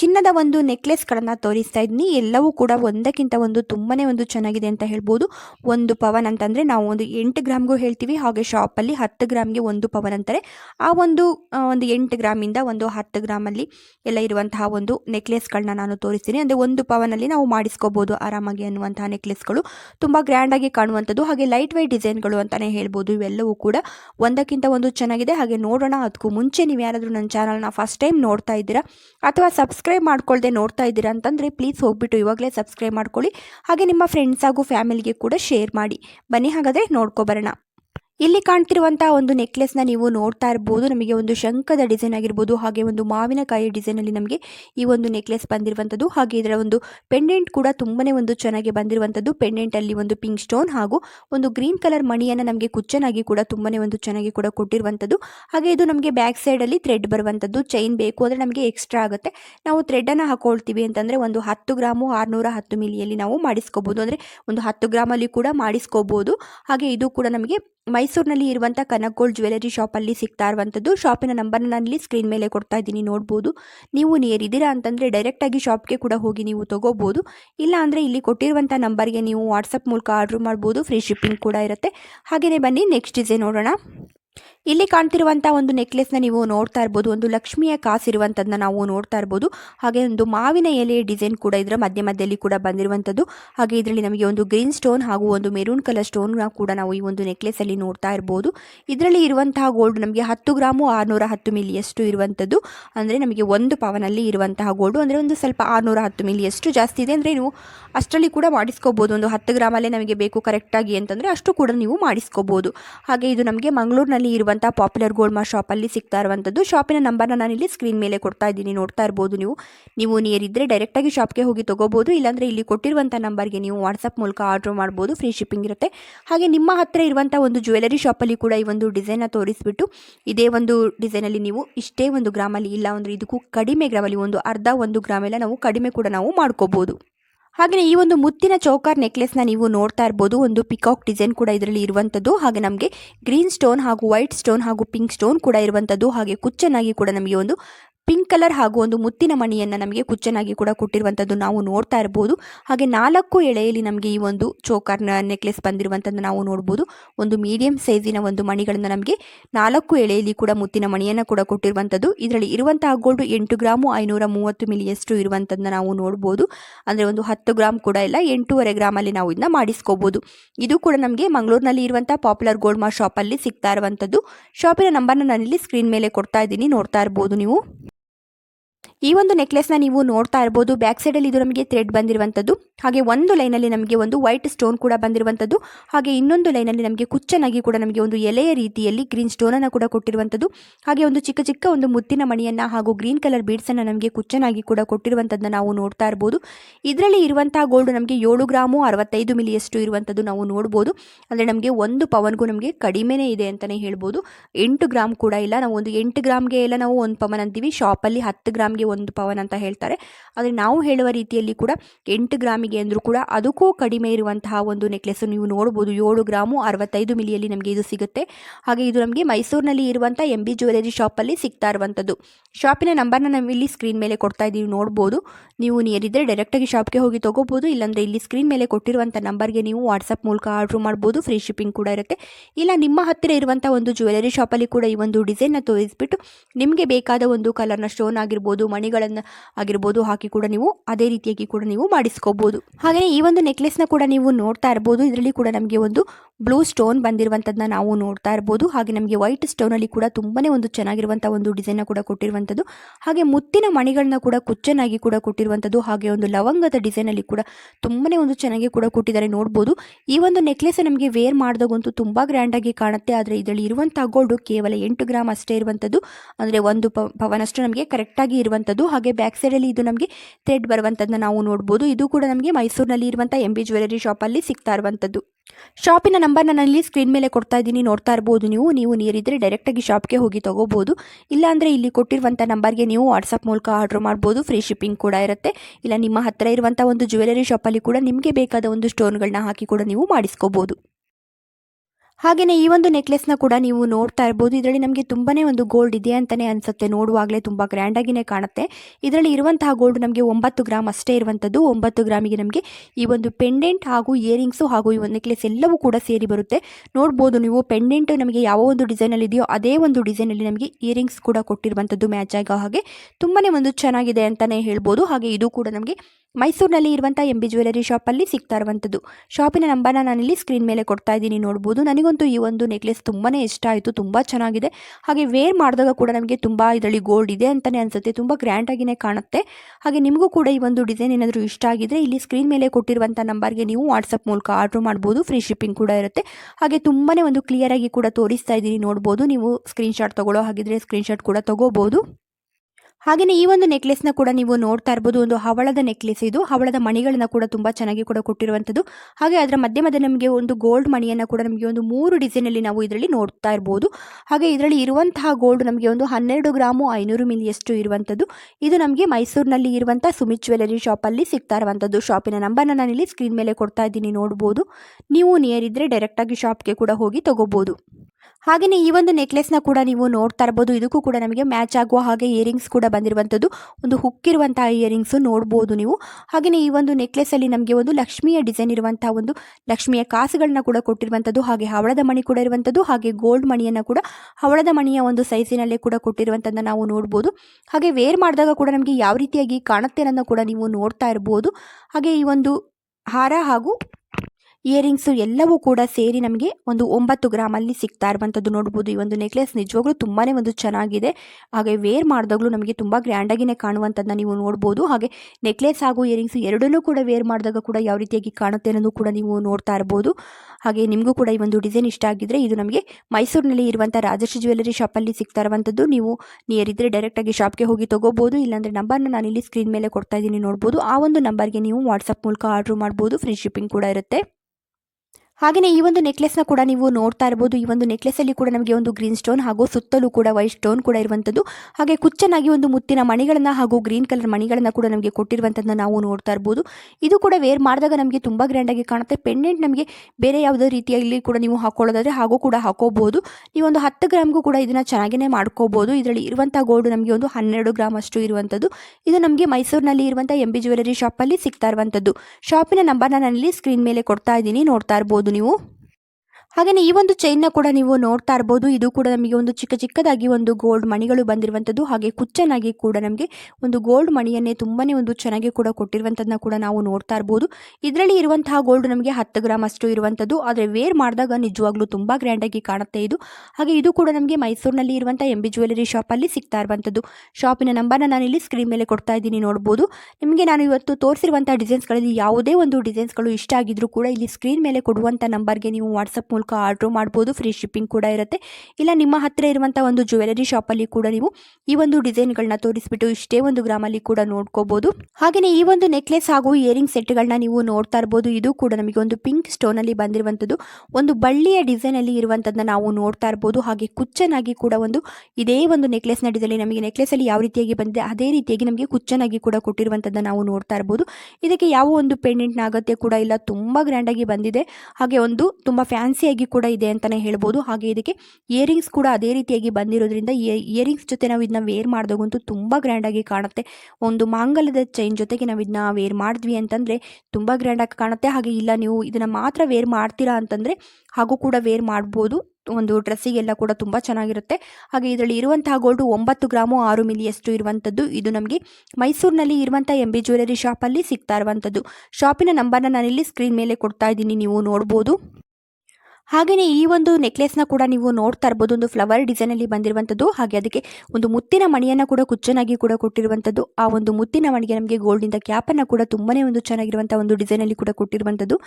ಚಿನ್ನದ ಒಂದು ನೆಕ್ಲೆಸ್ಗಳನ್ನು ತೋರಿಸ್ತಾ ಇದ್ದೀನಿ ಎಲ್ಲವೂ ಕೂಡ ಒಂದಕ್ಕಿಂತ ಒಂದು ತುಂಬನೇ ಒಂದು ಚೆನ್ನಾಗಿದೆ ಅಂತ ಹೇಳ್ಬೋದು. ಒಂದು ಪವನ್ ಅಂತಂದರೆ ನಾವು ಒಂದು ಎಂಟು ಗ್ರಾಮ್ಗೂ ಹೇಳ್ತೀವಿ. ಹಾಗೆ ಶಾಪಲ್ಲಿ ಹತ್ತು ಗ್ರಾಮ್ಗೆ ಒಂದು ಪವನ್ ಅಂತಾರೆ. ಆ ಒಂದು ಒಂದು ಎಂಟು ಗ್ರಾಮಿಂದ ಒಂದು ಹತ್ತು ಗ್ರಾಮಲ್ಲಿ ಎಲ್ಲ ಇರುವಂತಹ ಒಂದು ನೆಕ್ಲೆಸ್ಗಳನ್ನ ನಾನು ತೋರಿಸ್ತೀನಿ. ಅಂದರೆ ಒಂದು ಪವನಲ್ಲಿ ನಾವು ಮಾಡಿಸ್ಕೋಬೋದು ಆರಾಮಾಗಿ ಅನ್ನುವಂತಹ ನೆಕ್ಲೆಸ್ಗಳು ತುಂಬ ಗ್ರ್ಯಾಂಡಾಗಿ ಕಾಣುವಂಥದ್ದು. ಹಾಗೆ ಲೈಟ್ ವೈಟ್ ಡಿಸೈನ್ಗಳು ಅಂತಲೇ ಹೇಳ್ಬೋದು. ಇವೆಲ್ಲವೂ ಕೂಡ ಒಂದಕ್ಕಿಂತ ಒಂದು ಚೆನ್ನಾಗಿದೆ. ಹಾಗೆ ನೋಡೋಣ. ಅದಕ್ಕೂ ಮುಂಚೆ ನೀವು ಯಾರಾದರೂ ನನ್ನ ಚಾನಲ್ನ ಫಸ್ಟ್ ಟೈಮ್ ನೋಡ್ತಾ ಇದ್ದೀರಾ, ಅಥವಾ ಸಬ್ಸ್ಕ್ರೈಬ್ ಮಾಡ್ಕೊಳ್ದೆ ನೋಡ್ತಾ ಇದ್ದೀರಾ ಅಂತಂದರೆ ಪ್ಲೀಸ್ ಹೋಗ್ಬಿಟ್ಟು ಇವಾಗಲೇ ಸಬ್ಸ್ಕ್ರೈಬ್ ಮಾಡ್ಕೊಳ್ಳಿ. ಹಾಗೆ ನಿಮ್ಮ ಫ್ರೆಂಡ್ಸ್ ಹಾಗೂ ಫ್ಯಾಮಿಲಿಗೆ ಕೂಡ ಶೇರ್ ಮಾಡಿ. ಬನ್ನಿ ಹಾಗಾದರೆ ನೋಡ್ಕೊಬರೋಣ ಇಲ್ಲಿ ಕಾಣ್ತಿರುವಂತಹ ಒಂದು ನೆಕ್ಲೆಸ್ನ ನೀವು ನೋಡ್ತಾ ಇರಬಹುದು ನಮಗೆ ಒಂದು ಶಂಖದ ಡಿಸೈನ್ ಆಗಿರ್ಬೋದು, ಹಾಗೆ ಒಂದು ಮಾವಿನಕಾಯಿ ಡಿಸೈನ್ ಅಲ್ಲಿ ನಮಗೆ ಈ ಒಂದು ನೆಕ್ಲೆಸ್ ಬಂದಿರುವಂತದ್ದು. ಹಾಗೆ ಇದರ ಒಂದು ಪೆಂಡೆಂಟ್ ಕೂಡ ತುಂಬಾನೇ ಒಂದು ಚೆನ್ನಾಗಿ ಬಂದಿರುವಂತದ್ದು. ಪೆಂಡೆಂಟ್ ಅಲ್ಲಿ ಒಂದು ಪಿಂಕ್ ಸ್ಟೋನ್ ಹಾಗೂ ಒಂದು ಗ್ರೀನ್ ಕಲರ್ ಮಣಿಯನ್ನ ನಮಗೆ ಕುಚ್ಚನಾಗಿ ಕೂಡ ತುಂಬಾನೇ ಒಂದು ಚೆನ್ನಾಗಿ ಕೂಡ ಕೊಟ್ಟಿರುವಂತದ್ದು. ಹಾಗೆ ಇದು ನಮಗೆ ಬ್ಯಾಕ್ ಸೈಡ್ ಅಲ್ಲಿ ಥ್ರೆಡ್ ಬರುವಂತದ್ದು. ಚೈನ್ ಬೇಕು ಅಂದ್ರೆ ನಮಗೆ ಎಕ್ಸ್ಟ್ರಾ ಆಗುತ್ತೆ. ನಾವು ಥ್ರೆಡ್ ಅನ್ನು ಹಾಕೊಳ್ತೀವಿ ಅಂತಂದ್ರೆ ಒಂದು ಹತ್ತು ಗ್ರಾಮು ಆರ್ನೂರ ಹತ್ತು ಮಿಲಿಯಲ್ಲಿ ನಾವು ಮಾಡಿಸ್ಕೋಬಹುದು ಅಂದ್ರೆ ಒಂದು ಹತ್ತು ಗ್ರಾಮಲ್ಲಿ ಕೂಡ ಮಾಡಿಸ್ಕೋಬಹುದು ಹಾಗೆ ಇದು ಕೂಡ ನಮಗೆ ಮೈಸೂರಿನಲ್ಲಿ ಇರುವಂಥ ಕನಕ್ ಗೋಲ್ಡ್ ಜ್ಯುವೆಲರಿ ಶಾಪಲ್ಲಿ ಸಿಗ್ತಾ ಇರುವಂಥದ್ದು ಶಾಪಿನ ನಂಬರ್ನ ನಾನಿಲ್ಲಿ ಸ್ಕ್ರೀನ್ ಮೇಲೆ ಕೊಡ್ತಾ ಇದ್ದೀನಿ, ನೋಡ್ಬೋದು. ನೀವು ನಿಯರ್ ಇದ್ದೀರಾ ಅಂತಂದರೆ ಡೈರೆಕ್ಟಾಗಿ ಶಾಪ್ಗೆ ಕೂಡ ಹೋಗಿ ನೀವು ತೊಗೋಬೋದು. ಇಲ್ಲ ಅಂದರೆ ಇಲ್ಲಿ ಕೊಟ್ಟಿರುವಂಥ ನಂಬರ್ಗೆ ನೀವು ವಾಟ್ಸಪ್ ಮೂಲಕ ಆರ್ಡ್ರ್ ಮಾಡ್ಬೋದು. ಫ್ರೀ ಶಿಪ್ಪಿಂಗ್ ಕೂಡ ಇರುತ್ತೆ. ಹಾಗೆಯೇ ಬನ್ನಿ ನೆಕ್ಸ್ಟ್ ಡಿಸೈನ್ ನೋಡೋಣ. ಇಲ್ಲಿ ಕಾಣ್ತಿರುವಂತಹ ಒಂದು ನೆಕ್ಲೆಸ್ನ ನೀವು ನೋಡ್ತಾ ಇರ್ಬೋದು, ಒಂದು ಲಕ್ಷ್ಮಿಯ ಕಾಸಿರುವಂಥದ್ದನ್ನ ನಾವು ನೋಡ್ತಾ ಇರ್ಬೋದು. ಹಾಗೆ ಒಂದು ಮಾವಿನ ಎಲೆ ಡಿಸೈನ್ ಕೂಡ ಇದರ ಮಧ್ಯ ಮಧ್ಯದಲ್ಲಿ ಕೂಡ ಬಂದಿರುವಂಥದ್ದು ಹಾಗೆ ಇದರಲ್ಲಿ ನಮಗೆ ಒಂದು ಗ್ರೀನ್ ಸ್ಟೋನ್ ಹಾಗೂ ಒಂದು ಮೆರೂನ್ ಕಲರ್ ಸ್ಟೋನ್ ಕೂಡ ನಾವು ಈ ಒಂದು ನೆಕ್ಲೆಸ್ ಅಲ್ಲಿ ನೋಡ್ತಾ ಇರ್ಬೋದು. ಇದರಲ್ಲಿ ಇರುವಂತಹ ಗೋಲ್ಡ್ ನಮಗೆ ಹತ್ತು ಗ್ರಾಮು ಆರುನೂರ ಹತ್ತು ಮಿಲಿಯಷ್ಟು ಇರುವಂಥದ್ದು ಅಂದರೆ ನಮಗೆ ಒಂದು ಪವನಲ್ಲಿ ಇರುವಂತಹ ಗೋಲ್ಡು ಅಂದರೆ ಒಂದು ಸ್ವಲ್ಪ ಆರುನೂರ ಹತ್ತು ಮಿಲಿಯಷ್ಟು ಜಾಸ್ತಿ ಇದೆ ಅಂದರೆ ನೀವು ಅಷ್ಟರಲ್ಲಿ ಕೂಡ ಮಾಡಿಸ್ಕೋಬೋದು. ಒಂದು ಹತ್ತು ಗ್ರಾಮಲ್ಲೇ ನಮಗೆ ಬೇಕು ಕರೆಕ್ಟಾಗಿ ಅಂತಂದರೆ ಅಷ್ಟು ಕೂಡ ನೀವು ಮಾಡಿಸ್ಕೋಬೋದು. ಹಾಗೆ ಇದು ನಮಗೆ ಮಂಗಳೂರಿನಲ್ಲಿ ಇರುವಂಥ ಪಾಪ್ಯುಲರ್ ಗೋಲ್ಡ್ ಮಾ ಶಾಪಲ್ಲಿ ಸಿಗ್ತಾ ಇರುವಂಥದ್ದು ಶಾಪಿನ ನಂಬರ್ನ ಇಲ್ಲಿ ಸ್ಕ್ರೀನ್ ಮೇಲೆ ಕೊಡ್ತಾ ಇದ್ದೀನಿ. ನೋಡ್ತಾ ಇರ್ಬೋದು ನೀವು. ನೀವು ನಿಯರ್ ಇದ್ದರೆ ಡೈರೆಕ್ಟಾಗಿ ಶಾಪ್ಗೆ ಹೋಗಿ ತೊಗೋಬೋದು. ಇಲ್ಲಾಂದರೆ ಇಲ್ಲಿ ಕೊಟ್ಟಿರುವಂಥ ನಂಬರ್ಗೆ ನೀವು ವಾಟ್ಸಪ್ ಮೂಲಕ ಆರ್ಡ್ರ್ ಮಾಡ್ಬೋದು. ಫ್ರೀ ಶಿಪ್ಪಿಂಗ್ ಇರುತ್ತೆ. ಹಾಗೆ ನಿಮ್ಮ ಹತ್ತಿರ ಇರುವಂಥ ಒಂದು ಜ್ಯುವೆಲರಿ ಶಾಪಲ್ಲಿ ಕೂಡ ಈ ಒಂದು ಡಿಸೈನ್ನ ತೋರಿಸ್ಬಿಟ್ಟು, ಇದೇ ಒಂದು ಡಿಸೈನಲ್ಲಿ ನೀವು ಇಷ್ಟೇ ಒಂದು ಗ್ರಾಮಲ್ಲಿ ಇಲ್ಲ ಅಂದರೆ ಇದಕ್ಕೂ ಕಡಿಮೆ ಗ್ರಾಮಲ್ಲಿ ಒಂದು ಅರ್ಧ ಒಂದು ಗ್ರಾಮೆಲ್ಲ ನಾವು ಕಡಿಮೆ ಕೂಡ ನಾವು ಮಾಡ್ಕೋಬೋದು. ಹಾಗೆಯೇ ಈ ಒಂದು ಮುತ್ತಿನ ಚೌಕಾರ್ ನೆಕ್ಲೆಸ್ನ ನೀವು ನೋಡ್ತಾ ಇರ್ಬೋದು. ಒಂದು ಪಿಕಾಕ್ ಡಿಸೈನ್ ಕೂಡ ಇದರಲ್ಲಿ ಇರುವಂಥದ್ದು ಹಾಗೆ ನಮಗೆ ಗ್ರೀನ್ ಸ್ಟೋನ್ ಹಾಗೂ ವೈಟ್ ಸ್ಟೋನ್ ಹಾಗೂ ಪಿಂಕ್ ಸ್ಟೋನ್ ಕೂಡ ಇರುವಂಥದ್ದು ಹಾಗೆ ಕುಚ್ಚನಾಗಿ ಕೂಡ ನಮಗೆ ಒಂದು ಪಿಂಕ್ ಕಲರ್ ಹಾಗೂ ಒಂದು ಮುತ್ತಿನ ಮಣಿಯನ್ನು ನಮಗೆ ಕುಚ್ಚನಾಗಿ ಕೂಡ ಕೊಟ್ಟಿರುವಂಥದ್ದು ನಾವು ನೋಡ್ತಾ ಇರ್ಬೋದು. ಹಾಗೆ ನಾಲ್ಕು ಎಳೆಯಲ್ಲಿ ನಮಗೆ ಈ ಒಂದು ಚೋಕರ್ನ ನೆಕ್ಲೆಸ್ ಬಂದಿರುವಂಥದ್ದು ನಾವು ನೋಡ್ಬೋದು. ಒಂದು ಮೀಡಿಯಂ ಸೈಜಿನ ಒಂದು ಮಣಿಗಳನ್ನು ನಮಗೆ ನಾಲ್ಕು ಎಳೆಯಲ್ಲಿ ಕೂಡ ಮುತ್ತಿನ ಮಣಿಯನ್ನು ಕೂಡ ಕೊಟ್ಟಿರುವಂಥದ್ದು ಇದರಲ್ಲಿ ಇರುವಂತಹ ಗೋಲ್ಡ್ ಎಂಟು ಗ್ರಾಮು ಐನೂರ ಮೂವತ್ತು ಮಿಲಿಯಷ್ಟು ಇರುವಂಥದ್ದನ್ನ ನಾವು ನೋಡ್ಬೋದು. ಅಂದರೆ ಒಂದು ಹತ್ತು ಗ್ರಾಮ್ ಕೂಡ ಇಲ್ಲ, ಎಂಟೂವರೆ ಗ್ರಾಮಲ್ಲಿ ನಾವು ಇದನ್ನ ಮಾಡಿಸ್ಕೋಬೋದು. ಇದು ಕೂಡ ನಮಗೆ ಮಂಗಳೂರಿನಲ್ಲಿ ಇರುವಂಥ ಪಾಪ್ಯುಲರ್ ಗೋಲ್ಡ್ ಮಾ ಶಾಪಲ್ಲಿ ಸಿಗ್ತಾ ಇರುವಂಥದ್ದು ಶಾಪಿನ ನಂಬರ್ನ ನಾನಿಲ್ಲಿ ಸ್ಕ್ರೀನ್ ಮೇಲೆ ಕೊಡ್ತಾ ಇದ್ದೀನಿ, ನೋಡ್ತಾ ಇರ್ಬೋದು ನೀವು. ಈ ಒಂದು ನೆಕ್ಲೆಸ್ನ ನೀವು ನೋಡ್ತಾ ಇರ್ಬೋದು ಬ್ಯಾಕ್ ಸೈಡಲ್ಲಿ ಇದು ನಮಗೆ ಥ್ರೆಡ್ ಬಂದಿರುವಂಥದ್ದು. ಹಾಗೆ ಒಂದು ಲೈನಲ್ಲಿ ನಮಗೆ ಒಂದು ವೈಟ್ ಸ್ಟೋನ್ ಕೂಡ ಬಂದಿರುವಂಥದ್ದು. ಹಾಗೆ ಇನ್ನೊಂದು ಲೈನಲ್ಲಿ ನಮಗೆ ಕುಚ್ಚನಾಗಿ ಕೂಡ ನಮಗೆ ಒಂದು ಎಲೆಯ ರೀತಿಯಲ್ಲಿ ಗ್ರೀನ್ ಸ್ಟೋನನ್ನು ಕೂಡ ಕೊಟ್ಟಿರುವಂಥದ್ದು. ಹಾಗೆ ಒಂದು ಚಿಕ್ಕ ಚಿಕ್ಕ ಒಂದು ಮುತ್ತಿನ ಮಣಿಯನ್ನು ಹಾಗೂ ಗ್ರೀನ್ ಕಲರ್ ಬೀಡ್ಸನ್ನು ನಮಗೆ ಕುಚ್ಚನಾಗಿ ಕೂಡ ಕೊಟ್ಟಿರುವಂಥದ್ದನ್ನ ನಾವು ನೋಡ್ತಾ ಇರ್ಬೋದು. ಇದರಲ್ಲಿ ಇರುವಂತಹ ಗೋಲ್ಡ್ ನಮಗೆ ಏಳು ಗ್ರಾಮು ಅರವತ್ತೈದು ಮಿಲಿಯಷ್ಟು ಇರುವಂಥದ್ದು ನಾವು ನೋಡ್ಬೋದು. ಅಂದರೆ ನಮಗೆ ಒಂದು ಪವನ್ಗೂ ನಮಗೆ ಕಡಿಮೆನೇ ಇದೆ ಅಂತಲೇ ಹೇಳ್ಬೋದು. ಎಂಟು ಗ್ರಾಮ್ ಕೂಡ ಇಲ್ಲ. ನಾವು ಒಂದು ಎಂಟು ಗ್ರಾಮ್ಗೆ ಎಲ್ಲ ನಾವು ಒಂದು ಪವನ್ ಅಂತೀವಿ. ಶಾಪಲ್ಲಿ ಹತ್ತು ಗ್ರಾಮ್ಗೆ ಒಂದು ಪವನ್ ಅಂತ ಹೇಳ್ತಾರೆ. ಆದರೆ ನಾವು ಹೇಳುವ ರೀತಿಯಲ್ಲಿ ಕೂಡ ಎಂಟು ಗ್ರಾಮಿಗೆ ಅಂದರೂ ಕೂಡ ಅದಕ್ಕೂ ಕಡಿಮೆ ಇರುವಂತಹ ಒಂದು ನೆಕ್ಲೆಸ್ ನೀವು ನೋಡ್ಬೋದು. ಏಳು ಗ್ರಾಮು ಅರವತ್ತೈದು ಮಿಲಿಯಲ್ಲಿ ನಮಗೆ ಇದು ಸಿಗುತ್ತೆ. ಹಾಗೆ ಇದು ನಮಗೆ ಮೈಸೂರಿನಲ್ಲಿ ಇರುವಂಥ ಎಂ ಬಿ ಜ್ಯುವೆಲರಿ ಶಾಪಲ್ಲಿ ಸಿಗ್ತಾ ಇರುವಂಥದ್ದು ಶಾಪಿನ ನಂಬರ್ನ ನಾವು ಇಲ್ಲಿ ಸ್ಕ್ರೀನ್ ಮೇಲೆ ಕೊಡ್ತಾ ಇದ್ದೀವಿ ನೋಡ್ಬೋದು. ನೀವು ನಿಯರ್ ಆಗಿ ಡೈರೆಕ್ಟಾಗಿ ಶಾಪ್ಗೆ ಹೋಗಿ ತೊಗೋಬೋದು. ಇಲ್ಲಾಂದರೆ ಇಲ್ಲಿ ಸ್ಕ್ರೀನ್ ಮೇಲೆ ಕೊಟ್ಟಿರುವಂಥ ನಂಬರ್ಗೆ ನೀವು ವಾಟ್ಸಪ್ ಮೂಲಕ ಆರ್ಡರ್ ಮಾಡ್ಬೋದು. ಫ್ರೀ ಶಿಪ್ಪಿಂಗ್ ಕೂಡ ಇರುತ್ತೆ. ಇಲ್ಲ, ನಿಮ್ಮ ಹತ್ತಿರ ಇರುವಂಥ ಒಂದು ಜ್ಯುವೆಲರಿ ಶಾಪಲ್ಲಿ ಕೂಡ ಈ ಒಂದು ಡಿಸೈನ್ನ ತೋರಿಸ್ಬಿಟ್ಟು ನಿಮಗೆ ಬೇಕಾದ ಒಂದು ಕಲರ್ನ ಸ್ಟೋನ್ ಆಗಿರ್ಬೋದು ಮಣಿಗಳನ್ನು ಆಗಿರ್ಬೋದು ಹಾಕಿ ಕೂಡ ನೀವು ಅದೇ ರೀತಿಯಾಗಿ ಕೂಡ ನೀವು ಮಾಡಿಸ್ಕೋಬೋದು. ಹಾಗೆಯೇ ಈ ಒಂದು ನೆಕ್ಲೆಸ್ನ ಕೂಡ ನೀವು ನೋಡ್ತಾ ಇರ್ಬೋದು. ಇದರಲ್ಲಿ ಕೂಡ ನಮಗೆ ಒಂದು ಬ್ಲೂ ಸ್ಟೋನ್ ಬಂದಿರುವಂಥದ್ದನ್ನ ನಾವು ನೋಡ್ತಾ ಇರ್ಬೋದು. ಹಾಗೆ ನಮಗೆ ವೈಟ್ ಸ್ಟೋನಲ್ಲಿ ಕೂಡ ತುಂಬಾನೇ ಒಂದು ಚೆನ್ನಾಗಿರುವಂಥ ಒಂದು ಡಿಸೈನ್ನ ಕೂಡ ಕೊಟ್ಟಿರುವಂಥದ್ದು ಹಾಗೆ ಮುತ್ತಿನ ಮಣಿಗಳನ್ನ ಕೂಡ ಕುಚ್ಚನಾಗಿ ಕೂಡ ಕೊಟ್ಟಿರುವಂಥದ್ದು ಹಾಗೆ ಒಂದು ಲವಂಗದ ಡಿಸೈನಲ್ಲಿ ಕೂಡ ತುಂಬಾನೇ ಒಂದು ಚೆನ್ನಾಗಿ ಕೂಡ ಕೊಟ್ಟಿದ್ದಾರೆ ನೋಡ್ಬೋದು. ಈ ಒಂದು ನೆಕ್ಲೆಸ್ ನಮಗೆ ವೇರ್ ಮಾಡಿದಾಗಂತೂ ಗ್ರಾಂಡ್ ಆಗಿ ಕಾಣುತ್ತೆ. ಆದರೆ ಇದರಲ್ಲಿ ಇರುವಂಥ ಗೋಲ್ಡು ಕೇವಲ ಎಂಟು ಗ್ರಾಮ್ ಅಷ್ಟೇ ಇರುವಂಥದ್ದು ಅಂದರೆ ಒಂದು ಪವನಷ್ಟು ನಮಗೆ ಕರೆಕ್ಟಾಗಿ ಇರುವಂಥದ್ದು ಹಾಗೆ ಬ್ಯಾಕ್ ಸೈಡಲ್ಲಿ ಇದು ನಮಗೆ ಥ್ರೆಡ್ ಬರುವಂಥದ್ದನ್ನ ನಾವು ನೋಡ್ಬೋದು. ಇದು ಕೂಡ ನಮಗೆ ಮೈಸೂರಿನಲ್ಲಿ ಇರುವಂಥ ಎಂ ಬಿ ಜ್ಯುವೆಲರಿ ಶಾಪಲ್ಲಿ ಸಿಗ್ತಾ ಇರುವಂಥದ್ದು ಶಾಪಿನ ನಂಬರ್ ನಾನಲ್ಲಿ ಸ್ಕ್ರೀನ್ ಮೇಲೆ ಕೊಡ್ತಾ ಇದ್ದೀನಿ. ನೋಡ್ತಾ ಇರ್ಬೋದು ನೀವು. ನೀವು ನೀರಿದ್ದರೆ ಡೈರೆಕ್ಟಾಗಿ ಶಾಪ್ಗೆ ಹೋಗಿ ತೊಗೋಬೋದು. ಇಲ್ಲಾಂದರೆ ಇಲ್ಲಿ ಕೊಟ್ಟಿರುವಂಥ ನಂಬರ್ಗೆ ನೀವು ವಾಟ್ಸಪ್ ಮೂಲಕ ಆರ್ಡ್ರ್ ಮಾಡ್ಬೋದು. ಫ್ರೀ ಶಿಪ್ಪಿಂಗ್ ಕೂಡ ಇರುತ್ತೆ. ಇಲ್ಲ, ನಿಮ್ಮ ಹತ್ತಿರ ಇರುವಂಥ ಒಂದು ಜ್ಯುವೆಲರಿ ಶಾಪಲ್ಲಿ ಕೂಡ ನಿಮಗೆ ಬೇಕಾದ ಒಂದು ಸ್ಟೋನ್ಗಳನ್ನ ಹಾಕಿ ಕೂಡ ನೀವು ಮಾಡಿಸ್ಕೋಬೋದು. ಹಾಗೆಯೇ ಈ ಒಂದು ನೆಕ್ಲೆಸ್ನ ಕೂಡ ನೀವು ನೋಡ್ತಾ ಇರ್ಬೋದು. ಇದರಲ್ಲಿ ನಮಗೆ ತುಂಬಾನೇ ಒಂದು ಗೋಲ್ಡ್ ಇದೆ ಅಂತಲೇ ಅನಿಸುತ್ತೆ. ನೋಡುವಾಗಲೇ ತುಂಬ ಗ್ರ್ಯಾಂಡಾಗಿಯೇ ಕಾಣುತ್ತೆ. ಇದರಲ್ಲಿ ಇರುವಂತಹ ಗೋಲ್ಡ್ ನಮಗೆ ಒಂಬತ್ತು ಗ್ರಾಮ್ ಅಷ್ಟೇ ಇರುವಂಥದ್ದು. ಒಂಬತ್ತು ಗ್ರಾಮಿಗೆ ನಮಗೆ ಈ ಒಂದು ಪೆಂಡೆಂಟ್ ಹಾಗೂ ಇಯರಿಂಗ್ಸು ಹಾಗೂ ಈ ಒಂದು ನೆಕ್ಲೆಸ್ ಎಲ್ಲವೂ ಕೂಡ ಸೇರಿ ಬರುತ್ತೆ. ನೋಡ್ಬೋದು ನೀವು ಪೆಂಡೆಂಟ್ ನಮಗೆ ಯಾವ ಒಂದು ಡಿಸೈನಲ್ಲಿ ಇದೆಯೋ ಅದೇ ಒಂದು ಡಿಸೈನಲ್ಲಿ ನಮಗೆ ಇಯರಿಂಗ್ಸ್ ಕೂಡ ಕೊಟ್ಟಿರುವಂಥದ್ದು ಮ್ಯಾಚ್ ಆಗೋ ಹಾಗೆ. ತುಂಬಾ ಒಂದು ಚೆನ್ನಾಗಿದೆ ಅಂತಲೇ ಹೇಳ್ಬೋದು. ಹಾಗೆ ಇದು ಕೂಡ ನಮಗೆ ಮೈಸೂರಿನಲ್ಲಿ ಇರುವಂಥ ಎಂ ಬಿ ಜ್ಯುವೆಲರಿ ಶಾಪಲ್ಲಿ ಸಿಗ್ತಾ ಇರುವಂಥದ್ದು ಶಾಪಿನ ನಂಬರ್ನ ನಾನಿಲ್ಲಿ ಸ್ಕ್ರೀನ್ ಮೇಲೆ ಕೊಡ್ತಾ ಇದ್ದೀನಿ, ನೋಡ್ಬೋದು. ನನಗಂತೂ ಈ ಒಂದು ನೆಕ್ಲೆಸ್ ತುಂಬಾ ಇಷ್ಟ ಆಯಿತು, ತುಂಬ ಚೆನ್ನಾಗಿದೆ. ಹಾಗೆ ವೇರ್ ಮಾಡಿದಾಗ ಕೂಡ ನಮಗೆ ತುಂಬ ಇದರಲ್ಲಿ ಗೋಲ್ಡ್ ಇದೆ ಅಂತಲೇ ಅನಿಸುತ್ತೆ, ತುಂಬ ಗ್ರ್ಯಾಂಡಾಗಿಯೇ ಕಾಣುತ್ತೆ. ಹಾಗೆ ನಿಮಗೂ ಕೂಡ ಈ ಒಂದು ಡಿಸೈನ್ ಏನಾದರೂ ಇಷ್ಟ ಆಗಿದ್ರೆ ಇಲ್ಲಿ ಸ್ಕ್ರೀನ್ ಮೇಲೆ ಕೊಟ್ಟಿರುವಂಥ ನಂಬರ್ಗೆ ನೀವು ವಾಟ್ಸಪ್ ಮೂಲಕ ಆರ್ಡ್ರ್ ಮಾಡ್ಬೋದು ಫ್ರೀ ಶಿಪ್ಪಿಂಗ್ ಕೂಡ ಇರುತ್ತೆ. ಹಾಗೆ ತುಂಬಾ ಒಂದು ಕ್ಲಿಯರಾಗಿ ಕೂಡ ತೋರಿಸ್ತಾ ಇದ್ದೀನಿ, ನೋಡ್ಬೋದು. ನೀವು ಸ್ಕ್ರೀನ್ಶಾಟ್ ತೊಗೊಳ್ಳೋ ಹಾಗಿದ್ರೆ ಸ್ಕ್ರೀನ್ಶಾಟ್ ಕೂಡ ತೊಗೋಬೋದು. ಹಾಗೆಯೇ ಈ ಒಂದು ನೆಕ್ಲೆಸ್ನ ಕೂಡ ನೀವು ನೋಡ್ತಾ ಇರ್ಬೋದು, ಒಂದು ಹವಳದ ನೆಕ್ಲೆಸ್ ಇದು. ಹವಳದ ಮಣಿಗಳನ್ನ ಕೂಡ ತುಂಬಾ ಚೆನ್ನಾಗಿ ಕೂಡ ಕೊಟ್ಟಿರುವಂಥದ್ದು. ಹಾಗೆ ಅದರ ಮಧ್ಯೆ ಮಧ್ಯೆ ನಮಗೆ ಒಂದು ಗೋಲ್ಡ್ ಮಣಿಯನ್ನು ಕೂಡ ನಮಗೆ ಒಂದು ಮೂರು ಡಿಸೈನಲ್ಲಿ ನಾವು ಇದರಲ್ಲಿ ನೋಡ್ತಾ ಇರ್ಬೋದು. ಹಾಗೆ ಇದರಲ್ಲಿ ಇರುವಂತಹ ಗೋಲ್ಡ್ ನಮಗೆ ಒಂದು ಹನ್ನೆರಡು ಗ್ರಾಮು ಐನೂರು ಮಿಲಿಯಷ್ಟು ಇರುವಂಥದ್ದು. ಇದು ನಮಗೆ ಮೈಸೂರಿನಲ್ಲಿ ಇರುವಂತಹ ಸುಮಿತ್ ಜ್ಯುವೆಲರಿ ಶಾಪಲ್ಲಿ ಸಿಗ್ತಾ ಇರುವಂಥದ್ದು. ಶಾಪಿನ ನಂಬರ್ನ ಇಲ್ಲಿ ಸ್ಕ್ರೀನ್ ಮೇಲೆ ಕೊಡ್ತಾ ಇದ್ದೀನಿ, ನೋಡ್ಬೋದು. ನೀವು ನಿಯರ್ ಇದ್ದರೆ ಡೈರೆಕ್ಟಾಗಿ ಶಾಪ್ಗೆ ಕೂಡ ಹೋಗಿ ತೊಗೋಬೋದು. ಹಾಗೆಯೇ ಈ ಒಂದು ನೆಕ್ಲೆಸ್ನ ಕೂಡ ನೀವು ನೋಡ್ತಾ ಇರ್ಬೋದು. ಇದಕ್ಕೂ ಕೂಡ ನಮಗೆ ಮ್ಯಾಚ್ ಆಗುವ ಹಾಗೆ ಇಯರಿಂಗ್ಸ್ ಕೂಡ ಬಂದಿರುವಂಥದ್ದು ಒಂದು ಹುಕ್ಕಿರುವಂತಹ ಇಯರಿಂಗ್ಸು ನೋಡ್ಬೋದು ನೀವು. ಹಾಗೆಯೇ ಈ ಒಂದು ನೆಕ್ಲೆಸಲ್ಲಿ ನಮಗೆ ಒಂದು ಲಕ್ಷ್ಮಿಯ ಡಿಸೈನ್ ಇರುವಂತಹ ಒಂದು ಲಕ್ಷ್ಮಿಯ ಕಾಸುಗಳನ್ನ ಕೂಡ ಕೊಟ್ಟಿರುವಂಥದ್ದು ಹಾಗೆ ಹವಳದ ಮಣಿ ಕೂಡ ಇರುವಂಥದ್ದು ಹಾಗೆ ಗೋಲ್ಡ್ ಮಣಿಯನ್ನು ಕೂಡ ಹವಳದ ಮಣಿಯ ಒಂದು ಸೈಜಿನಲ್ಲೇ ಕೂಡ ಕೊಟ್ಟಿರುವಂಥದ್ದನ್ನು ನಾವು ನೋಡ್ಬೋದು. ಹಾಗೆ ವೇರ್ ಮಾಡಿದಾಗ ಕೂಡ ನಮಗೆ ಯಾವ ರೀತಿಯಾಗಿ ಕಾಣುತ್ತೆ ಅನ್ನೋದನ್ನ ಕೂಡ ನೀವು ನೋಡ್ತಾ ಇರ್ಬೋದು. ಹಾಗೆ ಈ ಒಂದು ಹಾರ ಹಾಗೂ ಇಯರಿಂಗ್ಸು ಎಲ್ಲವೂ ಕೂಡ ಸೇರಿ ನಮಗೆ ಒಂದು ಒಂಬತ್ತು ಗ್ರಾಮಲ್ಲಿ ಸಿಗ್ತಾ ಇರುವಂಥದ್ದು ನೋಡ್ಬೋದು. ಈ ಒಂದು ನೆಕ್ಲೆಸ್ ನಿಜವಾಗ್ಲೂ ತುಂಬಾ ಒಂದು ಚೆನ್ನಾಗಿದೆ. ಹಾಗೆ ವೇರ್ ಮಾಡಿದಾಗಲೂ ನಮಗೆ ತುಂಬ ಗ್ರ್ಯಾಂಡಾಗಿಯೇ ಕಾಣುವಂಥದ್ದನ್ನ ನೀವು ನೋಡ್ಬೋದು. ಹಾಗೆ ನೆಕ್ಲೆಸ್ ಹಾಗೂ ಇಯರಿಂಗ್ಸ್ ಎರಡನ್ನೂ ಕೂಡ ವೇರ್ ಮಾಡಿದಾಗ ಕೂಡ ಯಾವ ರೀತಿಯಾಗಿ ಕಾಣುತ್ತೆ ಅನ್ನೋದು ಕೂಡ ನೀವು ನೋಡ್ತಾ ಇರ್ಬೋದು. ಹಾಗೆ ನಿಮಗೂ ಕೂಡ ಈ ಒಂದು ಡಿಸೈನ್ ಇಷ್ಟ ಆಗಿದ್ರೆ ಇದು ನಮಗೆ ಮೈಸೂರಿನಲ್ಲಿ ಇರುವಂಥ ರಾಜಶ್ರೀ ಜ್ಯುವೆಲ್ಲರಿ ಶಾಪಲ್ಲಿ ಸಿಗ್ತಾ ಇರುವಂಥದ್ದು ನೀವು ನಿಯರ್ ಇದ್ದರೆ ಡೈರೆಕ್ಟಾಗಿ ಶಾಪ್ಗೆ ಹೋಗಿ ತೊಗೋಬೋದು. ಇಲ್ಲಾಂದ್ರೆ ನಂಬರ್ನ ನಾನು ಇಲ್ಲಿ ಸ್ಕ್ರೀನ್ ಮೇಲೆ ಕೊಡ್ತಾ ಇದ್ದೀನಿ ನೋಡ್ಬೋದು. ಆ ಒಂದು ನಂಬರ್ಗೆ ನೀವು ವಾಟ್ಸಪ್ ಮೂಲಕ ಆರ್ಡ್ರ್ ಮಾಡ್ಬೋದು. ಫ್ರೀ ಶಿಪ್ಪಿಂಗ್ ಕೂಡ ಇರುತ್ತೆ. ಹಾಗೆಯೇ ಈ ಒಂದು ನೆಕ್ಲೆಸ್ನ ಕೂಡ ನೀವು ನೋಡ್ತಾ ಇರ್ಬೋದು. ಈ ಒಂದು ನೆಕ್ಲೆಸಲ್ಲಿ ಕೂಡ ನಮಗೆ ಒಂದು ಗ್ರೀನ್ ಸ್ಟೋನ್ ಹಾಗೂ ಸುತ್ತಲೂ ಕೂಡ ವೈಟ್ ಸ್ಟೋನ್ ಕೂಡ ಇರುವಂಥದ್ದು ಹಾಗೆ ಕುಚ್ಚನಾಗಿ ಒಂದು ಮುತ್ತಿನ ಮಣಿಗಳನ್ನು ಹಾಗೂ ಗ್ರೀನ್ ಕಲರ್ ಮಣಿಗಳನ್ನು ಕೂಡ ನಮಗೆ ಕೊಟ್ಟಿರುವಂಥದ್ದನ್ನ ನಾವು ನೋಡ್ತಾ ಇರ್ಬೋದು. ಇದು ಕೂಡ ವೇರ್ ಮಾಡಿದಾಗ ನಮಗೆ ತುಂಬ ಗ್ರ್ಯಾಂಡಾಗಿ ಕಾಣುತ್ತೆ. ಪೆಂಡೆಂಟ್ ನಮಗೆ ಬೇರೆ ಯಾವುದೇ ರೀತಿಯಲ್ಲಿ ಕೂಡ ನೀವು ಹಾಕೊಳ್ಳೋದಾದರೆ ಹಾಗೂ ಕೂಡ ಹಾಕೋಬಹುದು ಒಂದು ಹತ್ತು ಗ್ರಾಮ್ಗೂ ಕೂಡ ಇದನ್ನು ಚೆನ್ನಾಗಿಯೇ ಮಾಡ್ಕೋಬೋದು. ಇದರಲ್ಲಿ ಇರುವಂಥ ಗೋಲ್ಡ್ ನಮಗೆ ಒಂದು ಹನ್ನೆರಡು ಗ್ರಾಮ್ ಅಷ್ಟು ಇರುವಂಥದ್ದು ಇದು ನಮಗೆ ಮೈಸೂರಿನಲ್ಲಿ ಇರುವಂಥ ಎಂ ಬಿ ಜ್ಯುವೆಲರಿ ಶಾಪಲ್ಲಿ ಸಿಗ್ತಾ ಇರುವಂಥದ್ದು ಶಾಪಿನ ನಂಬರ್ನ ನಾನಿಲ್ಲಿ ಸ್ಕ್ರೀನ್ ಮೇಲೆ ಕೊಡ್ತಾ ಇದ್ದೀನಿ. ನೋಡ್ತಾ ಇರ್ಬೋದು. ನೀವು? ಹಾಗೆಯೇ ಈ ಒಂದು ಚೈನ್ನ ಕೂಡ ನೀವು ನೋಡ್ತಾ ಇರ್ಬೋದು. ಇದು ಕೂಡ ನಮಗೆ ಒಂದು ಚಿಕ್ಕ ಚಿಕ್ಕದಾಗಿ ಒಂದು ಗೋಲ್ಡ್ ಮಣಿಗಳು ಬಂದಿರುವಂಥದ್ದು. ಹಾಗೆ ಕುಚ್ಚನಾಗಿ ಕೂಡ ನಮಗೆ ಒಂದು ಗೋಲ್ಡ್ ಮಣಿಯನ್ನೇ ತುಂಬಾ ಒಂದು ಚೆನ್ನಾಗಿ ಕೂಡ ಕೊಟ್ಟಿರುವಂಥದ್ದನ್ನ ಕೂಡ ನಾವು ನೋಡ್ತಾ ಇರ್ಬೋದು. ಇದರಲ್ಲಿ ಇರುವಂತಹ ಗೋಲ್ಡ್ ನಮಗೆ ಹತ್ತು ಗ್ರಾಮ್ ಅಷ್ಟು ಇರುವಂಥದ್ದು. ಆದರೆ ವೇರ್ ಮಾಡಿದಾಗ ನಿಜವಾಗ್ಲೂ ತುಂಬ ಗ್ರ್ಯಾಂಡಾಗಿ ಕಾಣುತ್ತೆ ಇದು. ಹಾಗೆ ಇದು ಕೂಡ ನಮಗೆ ಮೈಸೂರಿನಲ್ಲಿ ಇರುವಂಥ ಎಂ ಬಿ ಜ್ಯುವೆಲರಿ ಶಾಪಲ್ಲಿ ಸಿಗ್ತಾ ಇರುವಂಥದ್ದು. ಶಾಪಿನ ನಂಬರ್ನ ನಾನು ಇಲ್ಲಿ ಸ್ಕ್ರೀನ್ ಮೇಲೆ ಕೊಡ್ತಾ ಇದ್ದೀನಿ ನೋಡ್ಬೋದು. ನಿಮಗೆ ನಾನು ಇವತ್ತು ತೋರಿಸಿರುವಂಥ ಡಿಸೈನ್ಸ್ಗಳಲ್ಲಿ ಯಾವುದೇ ಒಂದು ಡಿಸೈನ್ಸ್ಗಳು ಇಷ್ಟ ಆಗಿದ್ರೂ ಕೂಡ ಇಲ್ಲಿ ಸ್ಕ್ರೀನ್ ಮೇಲೆ ಕೊಡುವಂಥ ನಂಬರ್ಗೆ ನೀವು ವಾಟ್ಸಪ್ ಮೂಲಕ ಆರ್ಡ್ರ್ ಮಾಡ್ಬೋದು ಫ್ರೀ ಶಿಪ್ಪಿಂಗ್ ಕೂಡ ಇರುತ್ತೆ. ಇಲ್ಲ, ನಿಮ್ಮ ಹತ್ತಿರ ಇರುವಂಥ ಒಂದು ಜ್ಯುವೆಲರಿ ಶಾಪಲ್ಲಿ ಕೂಡ ನೀವು ಈ ಒಂದು ಡಿಸೈನ್ಗಳನ್ನ ತೋರಿಸ್ಬಿಟ್ಟು ಇಷ್ಟೇ ಒಂದು ಗ್ರಾಮಲ್ಲಿ ಕೂಡ ನೋಡ್ಕೋಬೋದು. ಹಾಗೆಯೇ ಈ ಒಂದು ನೆಕ್ಲೆಸ್ ಹಾಗೂ ಇಯರಿಂಗ್ ಸೆಟ್ಗಳನ್ನ ನೀವು ನೋಡ್ತಾ ಇರ್ಬೋದು. ಇದು ಕೂಡ ನಮಗೆ ಒಂದು ಪಿಂಕ್ ಸ್ಟೋನಲ್ಲಿ ಬಂದಿರುವಂಥದ್ದು ಒಂದು ಬಳ್ಳಿಯ ಡಿಸೈನಲ್ಲಿ ಇರುವಂಥದ್ದನ್ನ ನಾವು ನೋಡ್ತಾ ಇರ್ಬೋದು. ಹಾಗೆ ಕುಚ್ಚನಾಗಿ ಕೂಡ ಒಂದು ಇದೇ ಒಂದು ನೆಕ್ಲೆಸ್ನ ಡಿಸೈನಲ್ಲಿ ನಮಗೆ ನೆಕ್ಲೆಸಲ್ಲಿ ಯಾವ ರೀತಿಯಾಗಿ ಬಂದಿದೆ, ಅದೇ ರೀತಿಯಾಗಿ ನಮಗೆ ಕುಚ್ಚನಾಗಿ ಕೂಡ ಕೊಟ್ಟಿರುವಂಥದ್ದನ್ನ ನಾವು ನೋಡ್ತಾ ಇರ್ಬೋದು. ಇದಕ್ಕೆ ಯಾವ ಒಂದು ಪೆಂಡೆಂಟ್ನ ಅಗತ್ಯ ಕೂಡ ಇಲ್ಲ, ತುಂಬ ಗ್ರ್ಯಾಂಡಾಗಿ ಬಂದಿದೆ. ಹಾಗೆ ಒಂದು ತುಂಬ ಫ್ಯಾನ್ಸಿಯಾಗಿ ಕೂಡ ಇದೆ ಅಂತಲೇ ಹೇಳ್ಬೋದು. ಹಾಗೆ ಇದಕ್ಕೆ ಇಯರಿಂಗ್ಸ್ ಕೂಡ ಅದೇ ರೀತಿಯಾಗಿ ಬಂದಿರೋದ್ರಿಂದ ಇಯರಿಂಗ್ಸ್ ಜೊತೆ ನಾವು ಇದನ್ನ ವೇರ್ ಮಾಡಿದಾಗಂತೂ ತುಂಬ ಗ್ರ್ಯಾಂಡಾಗಿ ಕಾಣುತ್ತೆ. ಒಂದು ಮಾಂಗಲ್ಯದ ಚೈನ್ ಜೊತೆಗೆ ನಾವು ಇದನ್ನ ವೇರ್ ಮಾಡಿದ್ವಿ ಅಂತಂದರೆ ತುಂಬ ಗ್ರ್ಯಾಂಡಾಗಿ ಕಾಣುತ್ತೆ. ಹಾಗೆ ಇಲ್ಲ, ನೀವು ಇದನ್ನು ಮಾತ್ರ ವೇರ್ ಮಾಡ್ತೀರಾ ಅಂತಂದರೆ ಹಾಗೂ ಕೂಡ ವೇರ್ ಮಾಡ್ಬೋದು. ಒಂದು ಡ್ರೆಸ್ಸಿಗೆಲ್ಲ ಕೂಡ ತುಂಬ ಚೆನ್ನಾಗಿರುತ್ತೆ. ಹಾಗೆ ಇದರಲ್ಲಿ ಇರುವಂತಹ ಗೋಲ್ಡ್ ಒಂಬತ್ತು ಗ್ರಾಮು ಆರು ಮಿಲಿಯಷ್ಟು ಇರುವಂಥದ್ದು ಇದು ನಮಗೆ ಮೈಸೂರಿನಲ್ಲಿ ಇರುವಂಥ ಎಂ ಬಿ ಜ್ಯುವೆಲರಿ ಶಾಪಲ್ಲಿ ಸಿಗ್ತಾ ಇರುವಂಥದ್ದು ಶಾಪಿನ ನಂಬರ್ನ ನಾನಿಲ್ಲಿ ಸ್ಕ್ರೀನ್ ಮೇಲೆ ಕೊಡ್ತಾ ಇದ್ದೀನಿ, ನೀವು ನೋಡ್ಬೋದು. ಹಾಗೆಯೇ ಈ ಒಂದು ನೆಕ್ಲೆಸ್ನ ಕೂಡ ನೀವು ನೋಡ್ತಾ ಇರ್ಬೋದು, ಒಂದು ಫ್ಲವರ್ ಡಿಸೈನ್ ಅಲ್ಲಿ ಬಂದಿರುವಂಥದ್ದು ಹಾಗೆ ಅದಕ್ಕೆ ಒಂದು ಮುತ್ತಿನ ಮಣಿಯನ್ನು ಕೂಡ ಕುಚ್ಚನಾಗಿ ಕೂಡ ಕೊಟ್ಟಿರುವಂಥದ್ದು ಆ ಒಂದು ಮುತ್ತಿನ ಮಣಿಗೆ ನಮಗೆ ಗೋಲ್ಡಿಂದ ಕ್ಯಾಪನ್ನು ಕೂಡ ತುಂಬಾನೇ ಒಂದು ಚೆನ್ನಾಗಿರುವಂಥ ಒಂದು ಡಿಸೈನಲ್ಲಿ ಕೂಡ ಕೊಟ್ಟಿರುವಂಥದ್ದು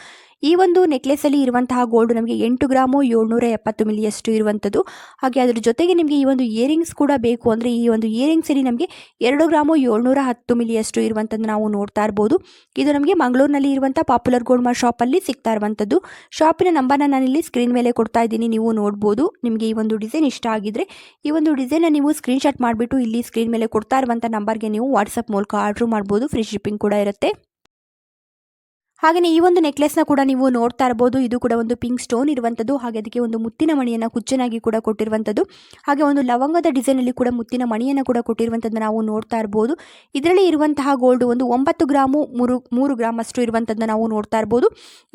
ಈ ಒಂದು ನೆಕ್ಲೆಸಲ್ಲಿ ಇರುವಂತಹ ಗೋಲ್ಡ್ ನಮಗೆ ಎಂಟು ಗ್ರಾಮು ಏಳ್ನೂರ ಎಪ್ಪತ್ತು ಮಿಲಿಯಷ್ಟು ಇರುವಂಥದ್ದು ಹಾಗೆ ಅದ್ರ ಜೊತೆಗೆ ನಿಮಗೆ ಈ ಒಂದು ಇಯರಿಂಗ್ಸ್ ಕೂಡ ಬೇಕು ಅಂದರೆ ಈ ಒಂದು ಇಯರಿಂಗ್ಸ್ ಅಲ್ಲಿ ನಮಗೆ ಎರಡು ಗ್ರಾಮು ಏಳ್ನೂರ ಹತ್ತು ಮಿಲಿಯಷ್ಟು ಇರುವಂಥದ್ದು ನಾವು ನೋಡ್ತಾ ಇರ್ಬೋದು. ಇದು ನಮಗೆ ಮಂಗಳೂರಿನಲ್ಲಿ ಇರುವಂಥ ಪಾಪ್ಯುಲರ್ ಗೋಲ್ಡ್ ಮಾರ್ ಶಾಪಲ್ಲಿ ಸಿಗ್ತಾ ಇರುವಂಥದ್ದು ಶಾಪಿನ ನಂಬರ್ನ ನಾನಿಲ್ಲಿ ಸ್ಕ್ರೀನ್ ಮೇಲೆ ಕೊಡ್ತಾ ಇದ್ದೀನಿ, ನೀವು ನೋಡ್ಬೋದು. ನಿಮಗೆ ಈ ಒಂದು ಡಿಸೈನ್ ಇಷ್ಟ ಆಗಿದ್ರೆ ಈ ಒಂದು ಡಿಸೈನ್ನ ನೀವು ಸ್ಕ್ರೀನ್ ಶಾಟ್ ಮಾಡಿಬಿಟ್ಟು ಇಲ್ಲಿ ಸ್ಕ್ರೀನ್ ಮೇಲೆ ಕೊಡ್ತಾ ಇರುವಂಥ ನಂಬರ್ಗೆ ನೀವು ವಾಟ್ಸಪ್ ಮೂಲಕ ಆರ್ಡ್ರ್ ಮಾಡ್ಬೋದು. ಫ್ರೀ ಶಿಪ್ಪಿಂಗ್ ಕೂಡ ಇರುತ್ತೆ. ಹಾಗೆಯೇ ಈ ಒಂದು ನೆಕ್ಲೆಸ್ನ ಕೂಡ ನೀವು ನೋಡ್ತಾ ಇರ್ಬೋದು. ಇದು ಕೂಡ ಒಂದು ಪಿಂಕ್ ಸ್ಟೋನ್ ಇರುವಂಥದ್ದು ಹಾಗೆ ಅದಕ್ಕೆ ಒಂದು ಮುತ್ತಿನ ಮಣಿಯನ್ನು ಕುಚ್ಚನಾಗಿ ಕೂಡ ಕೊಟ್ಟಿರುವಂಥದ್ದು ಹಾಗೆ ಒಂದು ಲವಂಗದ ಡಿಸೈನಲ್ಲಿ ಕೂಡ ಮುತ್ತಿನ ಮಣಿಯನ್ನು ಕೂಡ ಕೊಟ್ಟಿರುವಂಥದ್ದು ನಾವು ನೋಡ್ತಾ ಇರ್ಬೋದು. ಇದರಲ್ಲಿ ಇರುವಂತಹ ಗೋಲ್ಡ್ ಒಂದು ಒಂಬತ್ತು ಗ್ರಾಮು ಮೂರು ಮೂರು ಗ್ರಾಮ್ ಅಷ್ಟು ಇರುವಂಥದ್ದನ್ನ ನಾವು ನೋಡ್ತಾ ಇರ್ಬೋದು.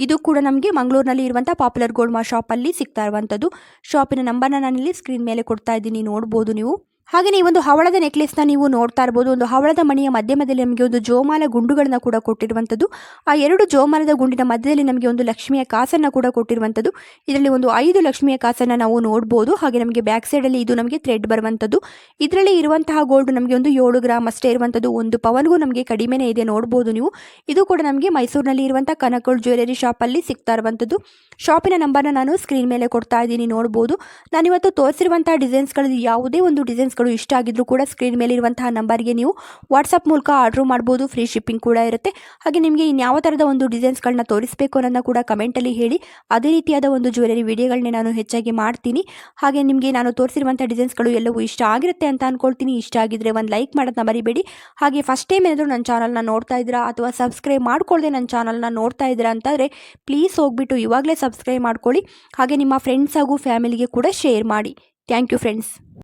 ಇದು ಕೂಡ ನಮಗೆ ಮಂಗಳೂರಿನಲ್ಲಿ ಇರುವಂಥ ಪಾಪ್ಯುಲರ್ ಗೋಲ್ಡ್ ಮಾ ಶಾಪಲ್ಲಿ ಸಿಗ್ತಾ ಇರುವಂಥದ್ದು ಶಾಪಿನ ನಂಬರ್ನ ನಾನಿಲ್ಲಿ ಸ್ಕ್ರೀನ್ ಮೇಲೆ ಕೊಡ್ತಾ ಇದ್ದೀನಿ. ನೋಡ್ಬೋದು ನೀವು. ಹಾಗೆಯೇ ಈ ಒಂದು ಹವಳದ ನೆಕ್ಲೆಸ್ನ ನೀವು ನೋಡ್ತಾ ಇರ್ಬೋದು. ಒಂದು ಹವಳದ ಮಣಿಯ ಮಧ್ಯಮದಲ್ಲಿ ನಮಗೆ ಒಂದು ಜೋಮಾಲ ಗುಂಡುಗಳನ್ನ ಕೂಡ ಕೊಟ್ಟಿರುವಂಥದ್ದು. ಆ ಎರಡು ಜೋಮಾಲದ ಗುಂಡಿನ ಮಧ್ಯದಲ್ಲಿ ನಮಗೆ ಒಂದು ಲಕ್ಷ್ಮಿಯ ಕಾಸನ್ನು ಕೂಡ ಕೊಟ್ಟಿರುವಂಥದ್ದು. ಇದರಲ್ಲಿ ಒಂದು ಐದು ಲಕ್ಷ್ಮಿಯ ಕಾಸನ್ನು ನಾವು ನೋಡ್ಬೋದು. ಹಾಗೆ ನಮಗೆ ಬ್ಯಾಕ್ ಸೈಡಲ್ಲಿ ಇದು ನಮಗೆ ಥ್ರೆಡ್ ಬರುವಂಥದ್ದು. ಇದರಲ್ಲಿ ಇರುವಂತಹ ಗೋಲ್ಡ್ ನಮಗೆ ಒಂದು ಏಳು ಗ್ರಾಮ್ ಅಷ್ಟೇ ಇರುವಂಥದ್ದು. ಒಂದು ಪವನ್ಗೂ ನಮಗೆ ಕಡಿಮೆನೇ ಇದೆ ನೋಡ್ಬೋದು ನೀವು. ಇದು ಕೂಡ ನಮಗೆ ಮೈಸೂರಿನಲ್ಲಿ ಇರುವಂಥ ಕನಕೋಳ್ ಜ್ಯುವೆಲರಿ ಶಾಪಲ್ಲಿ ಸಿಗ್ತಾ ಇರುವಂಥದ್ದು. ಶಾಪಿನ ನಂಬರ್ನ ನಾನು ಸ್ಕ್ರೀನ್ ಮೇಲೆ ಕೊಡ್ತಾ ಇದ್ದೀನಿ ನೋಡ್ಬೋದು. ನಾನಿವತ್ತು ತೋರಿಸಿರುವಂಥ ಡಿಸೈನ್ಸ್ಗಳಲ್ಲಿ ಯಾವುದೇ ಒಂದು ಡಿಸೈನ್ಸ್ಗಳು ಇಷ್ಟ ಆಗಿದ್ರೂ ಕೂಡ ಸ್ಕ್ರೀನ್ ಮೇಲೆ ಇರುವಂತಹ ನಂಬರ್ಗೆ ನೀವು ವಾಟ್ಸಪ್ ಮೂಲಕ ಆರ್ಡ್ರ್ ಮಾಡ್ಬೋದು. ಫ್ರೀ ಶಿಪ್ಪಿಂಗ್ ಕೂಡ ಇರುತ್ತೆ. ಹಾಗೆ ನಿಮಗೆ ಇನ್ಯಾವ ಥರದ ಒಂದು ಡಿಸೈನ್ಸ್ಗಳನ್ನ ತೋರಿಸಬೇಕು ಅನ್ನೋದನ್ನ ಕೂಡ ಕಮೆಂಟಲ್ಲಿ ಹೇಳಿ. ಅದೇ ರೀತಿಯಾದ ಒಂದು ಜ್ಯುವೆಲರಿ ವಿಡಿಯೋಗಳನ್ನೇ ನಾನು ಹೆಚ್ಚಾಗಿ ಮಾಡ್ತೀನಿ. ಹಾಗೆ ನಿಮಗೆ ನಾನು ತೋರಿಸಿರುವಂಥ ಡಿಸೈನ್ಸ್ಗಳು ಎಲ್ಲವೂ ಇಷ್ಟ ಆಗಿರುತ್ತೆ ಅಂತ ಅನ್ಕೊಳ್ತೀನಿ. ಇಷ್ಟ ಆಗಿದ್ರೆ ಒಂದು ಲೈಕ್ ಮಾಡೋದನ್ನ ಮರಿಬೇಡಿ. ಹಾಗೆ ಫಸ್ಟ್ ಟೈಮ್ ಏನಾದರೂ ನನ್ನ ಚಾನಲ್ನ ನೋಡ್ತಾ ಇದ್ದೀರಾ ಅಥವಾ ಸಬ್ಸ್ಕ್ರೈಬ್ ಮಾಡ್ಕೊಳ್ಳದೆ ನನ್ನ ಚಾನಲ್ನ ನೋಡ್ತಾ ಇದ್ದೀರಾ ಅಂತಂದರೆ ಪ್ಲೀಸ್ ಹೋಗ್ಬಿಟ್ಟು ಇವಾಗಲೇ ಸಬ್ಸ್ಕ್ರೈಬ್ ಮಾಡ್ಕೊಳ್ಳಿ. ಹಾಗೆ ನಿಮ್ಮ ಫ್ರೆಂಡ್ಸ್ ಹಾಗೂ ಫ್ಯಾಮಿಲಿಗೆ ಕೂಡ ಶೇರ್ ಮಾಡಿ. Thank you friends